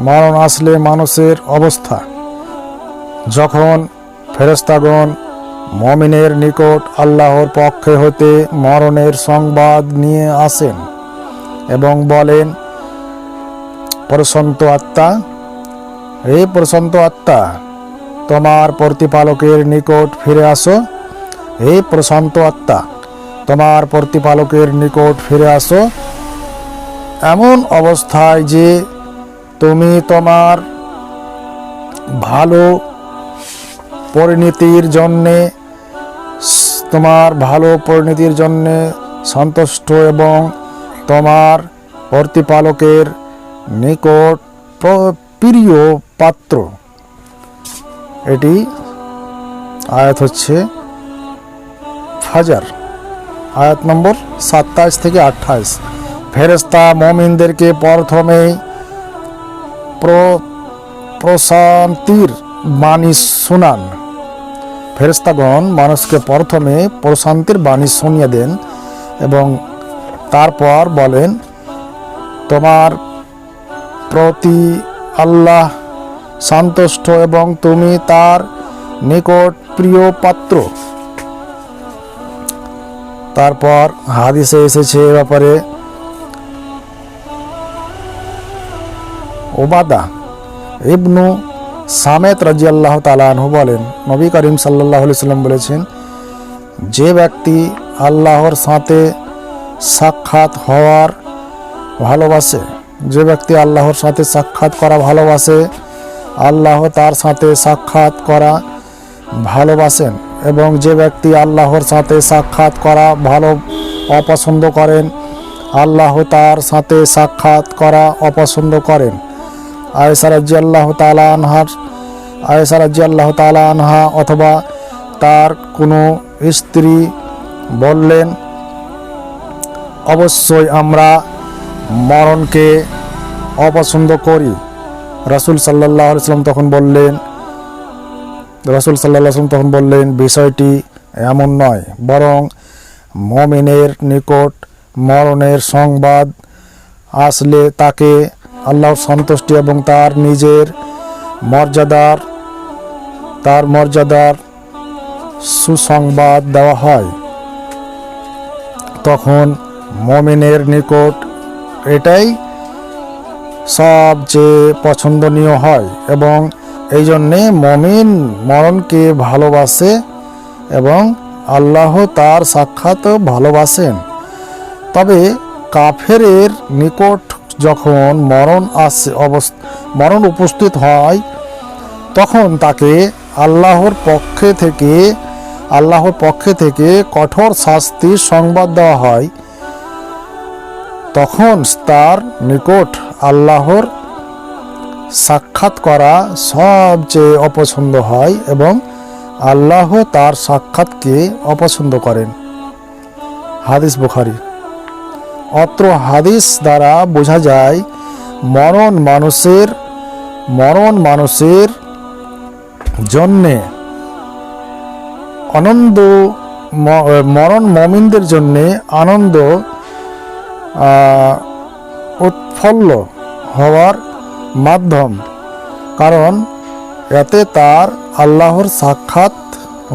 মরণ আসলে মানুষের অবস্থা। যখন ফেরেস্তাগণ মমিনের নিকট আল্লাহর পক্ষে হতে মরণের সংবাদ নিয়ে আসেন এবং বলেন প্রশান্ত আত্মা, হে প্রশান্ত আত্মা, তোমার প্রতিপালকের নিকট ফিরে আসো। হে প্রশান্ত আত্মা, তোমার প্রতিপালকের নিকট ফিরে আসো। এমন অবস্থায় যে তুমি তোমার ভালো পরিণতির জন্যে, তোমার ভালো পরিণতির জন্যে সন্তুষ্ট এবং তোমার প্রতিপালকের নিকট প্রিয় পাত্র। এটি আয়াত হচ্ছে হাজার আয়াত নম্বর সাতাইশ থেকে আঠাইশ। ফেরেস্তা মমিনদেরকে প্রথমেই প্র- প্রশান্তির বাণী শোনান। ফেরেস্তাগণ মানুষকে প্রথমে প্রশান্তির বাণী শুনিয়ে দেন এবং তারপর বলেন, তোমার প্রতি আল্লাহ সন্তুষ্ট এবং তুমি তার নিকট প্রিয় পাত্র। তারপর হাদিসে এসেছে এ ব্যাপারে ওবাদা ইবনু সামেত রাজি আল্লাহ তালাহু বলেন, নবী করিম সাল্লাহ সাল্লাম বলেছেন, যে ব্যক্তি আল্লাহর সাথে সাক্ষাৎ হওয়ার ভালোবাসে, যে ব্যক্তি আল্লাহর সাথে সাক্ষাৎ করা ভালোবাসে, আল্লাহ তার সাথে সাক্ষাৎ করা ভালোবাসেন এবং যে ব্যক্তি আল্লাহর সাথে সাক্ষাৎ করা ভালো অপছন্দ করেন, আল্লাহ তার সাথে সাক্ষাৎ করা অপছন্দ করেন। আয়েসা রাজি আল্লাহ তালা আনহার আয়েসা রাজি আল্লাহ তালা আনহা অথবা তার কোনো স্ত্রী বললেন, অবশ্যই আমরা মরণকে অপছন্দ করি। রাসুল সাল্লাহ সাল্লাম তখন বললেন, রসুল সাল্লাহ সাল্লাম তখন বললেন, বিষয়টি এমন নয়, বরং মমিনের নিকট মরণের সংবাদ আসলে তাকে আল্লাহর সন্তুষ্টি এবং তার নিজের মর্যাদার, তার মর্যাদার সুসংবাদ দেওয়া হয়। তখন মমিনের নিকট এটাই সবচেয়ে পছন্দনীয় হয় এবং এই জন্যে মমিন মরণকে ভালোবাসে এবং আল্লাহ তার সাক্ষাৎ ভালোবাসেন। তবে কাফেরের নিকট যখন মরণ আসে অবস্থ, মরণ উপস্থিত হয়, তখন তাকে আল্লাহর পক্ষে থেকে, আল্লাহর পক্ষে থেকে কঠোর শাস্তির সংবাদ দেওয়া হয়। তখন তার নিকট আল্লাহর সাক্ষাৎ করা সবচেয়ে অপছন্দ হয় এবং আল্লাহ তার সাক্ষাৎকে অপছন্দ করেন। হাদিস বুখারি। অত্র হাদিস দ্বারা বোঝা যায়, মরণ মানুষের মরণ মানুষের জন্যে আনন্দ মরণ মমিনদের জন্যে আনন্দ উৎফুল্ল হওয়ার মাধ্যম। কারণ এতে তার আল্লাহর সাক্ষাৎ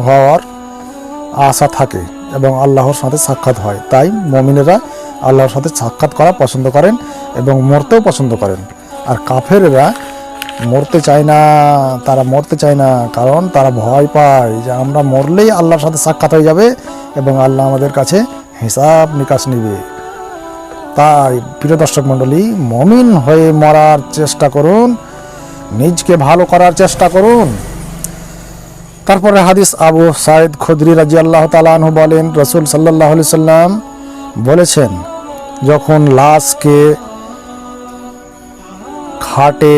হওয়ার আশা থাকে। এবং আল্লাহর সাথে সাক্ষাৎ হয়। তাই মমিনেরা আল্লাহর সাথে সাক্ষাৎ করা পছন্দ করেন এবং মরতেও পছন্দ করেন। আর কাফেরেরা মরতে চায় না, তারা মরতে চায় না, কারণ তারা ভয় পায় যে আমরা মরলেই আল্লাহর সাথে সাক্ষাৎ হয়ে যাবে এবং আল্লাহ আমাদের কাছে হিসাব নিকাশ নিবে। তাই প্রিয় দর্শক মণ্ডলী, মমিন হয়ে মরার চেষ্টা করুন, নিজকে ভালো করার চেষ্টা করুন। তারপরে হাদিস আবু সাইদ খুদরি রাজি আল্লাহ তালাহ বলেন, রসুল সাল্লাহ সাল্লাম বলেছেন, যখন লাশকে খাটে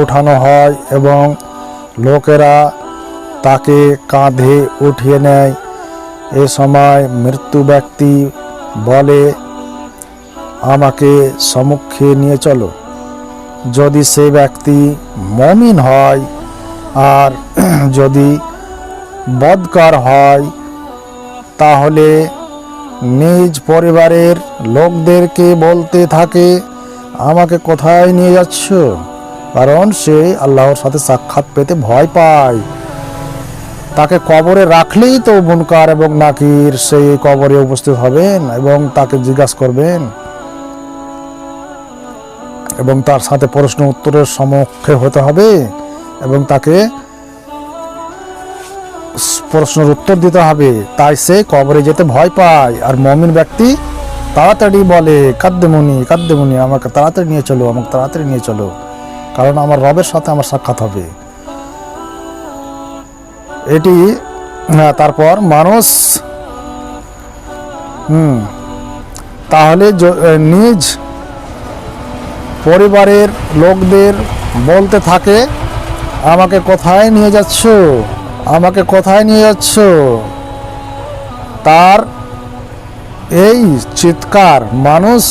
ওঠানো হয় এবং লোকেরা তাকে কাঁধে উঠিয়ে নেয়, এ সময় মৃত্যু ব্যক্তি বলে, আমাকে সম্মুখে নিয়ে চলো। যদি সে ব্যক্তি মমিন হয় আর যদি বদকার হয়, তাহলে নিজ পরিবারের লোকদেরকে বলতে থাকে, আমাকে কোথায় নিয়ে যাচ্ছ? কারণ সে আল্লাহর সাথে সাক্ষাৎ পেতে ভয় পায়। তাকে কবরে রাখলেই তো বুনকার এবং নাকির সেই কবরে উপস্থিত হবেন এবং তাকে জিজ্ঞাসা করবেন এবং তার সাথে প্রশ্ন উত্তরের সম্মুখে হতে হবে এবং তাকে প্রশ্নের উত্তর দিতে হবে। তাই সে কবরে যেতে ভয় পায়। আর মমিন ব্যক্তি তাড়াতাড়ি বলে, কাদ্দেমুনি কাদ্দেমুনি, আমাকে তাড়াতাড়ি নিয়ে চলো, আমাকে তাড়াতাড়ি নিয়ে চলো। কারণ আমার রবের সাথে আমার সাক্ষাৎ হবে। এটি তারপর মানুষ, হুম, তাহলে নিজ পরিবারের লোকদের বলতে থাকে, আমাকে কোথায় নিয়ে যাচ্ছ? আমাকে কোথায় নিয়ে যাচ্ছ? তার এই চিৎকার মানুষ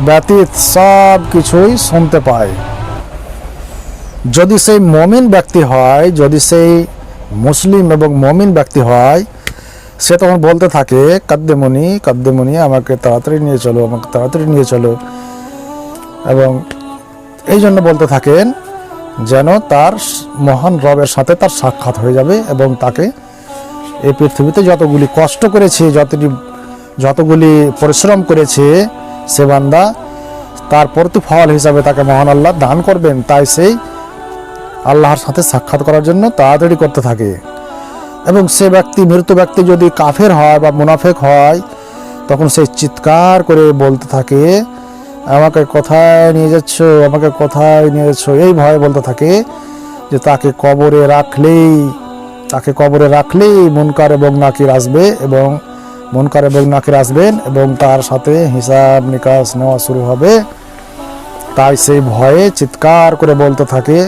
ব্যতীত সব কিছুই শুনতে পায়। যদি সেই মমিন ব্যক্তি হয়, যদি সেই মুসলিম এবং মমিন ব্যক্তি হয়, সে তখন বলতে থাকে কাদ্দেমণি কাদ্দেমণি আমাকে তাড়াতাড়ি নিয়ে চলো, আমাকে তাড়াতাড়ি নিয়ে চলো। এবং এই জন্য বলতে থাকেন, যেন তার মহান রবের সাথে তার সাক্ষাৎ হয়ে যাবে এবং তাকে এই পৃথিবীতে যতগুলি কষ্ট করেছে, যতটি, যতগুলি পরিশ্রম করেছে সে বান্দা, তার প্রতিফল হিসাবে তাকে মহান আল্লাহ দান করবেন। তাই সেই আল্লাহর সাথে সাক্ষাৎ করার জন্য তাড়াতাড়ি করতে থাকে। এবং সে ব্যক্তি, মৃত ব্যক্তি যদি কাফের হয় বা মুনাফেক হয়, তখন সে চিৎকার করে বলতে থাকে, আমাকে কোথায় নিয়ে যাচ্ছ? আমাকে কোথায় নিয়ে যাচ্ছ? এই ভয়ে বলতে থাকে যে তাকে কবরে রাখলেই, তাকে কবরে রাখলেই মুনকার এবং নাকির আসবে এবং মুনকার এবং নাকির আসবেন এবং তার সাথে হিসাব নিকাশ নেওয়া শুরু হবে। তাই সেই ভয়ে চিৎকার করে বলতে থাকে,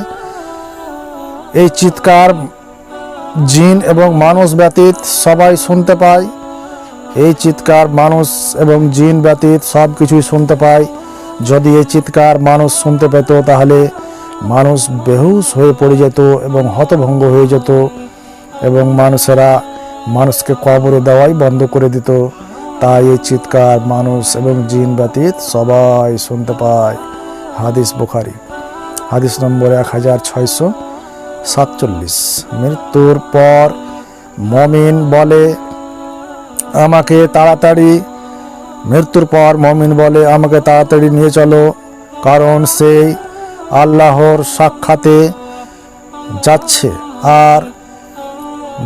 এই চিৎকার জিন এবং মানুষ ব্যতীত সবাই শুনতে পায়। এই চিৎকার মানুষ এবং জিন ব্যতীত সব কিছুই শুনতে পায়। যদি এই চিৎকার মানুষ শুনতে পেত তাহলে মানুষ বেহুশ হয়ে পড়ে যেত এবং হতভঙ্গ হয়ে যেত এবং মানুষেরা মানুষকে কবরে দেওয়াই বন্ধ করে দিত। তাই এই চিৎকার মানুষ এবং জিন ব্যতীত সবাই শুনতে পায়। হাদিস বুখারি। হাদিস নম্বর এক হাজার ছয়শো সাতচল্লিশ। মৃত্যুর পর মমিন বলে, আমাকে তাড়াতাড়ি মৃত্যুর পর মমিন বলে, আমাকে তাড়াতাড়ি নিয়ে চলো, কারণ সেই আল্লাহর সাক্ষাতে যাচ্ছে আর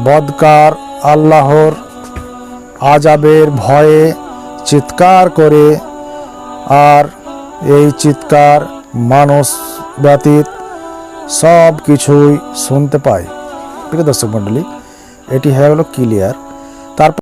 বদকার আল্লাহর আজাবের ভয়ে চিৎকার করে আর এই চিৎকার মানুষ ব্যতীত সব কিছুই শুনতে পায়। প্রিয় দর্শক মণ্ডলী, এটি হয়ে গেল ক্লিয়ার।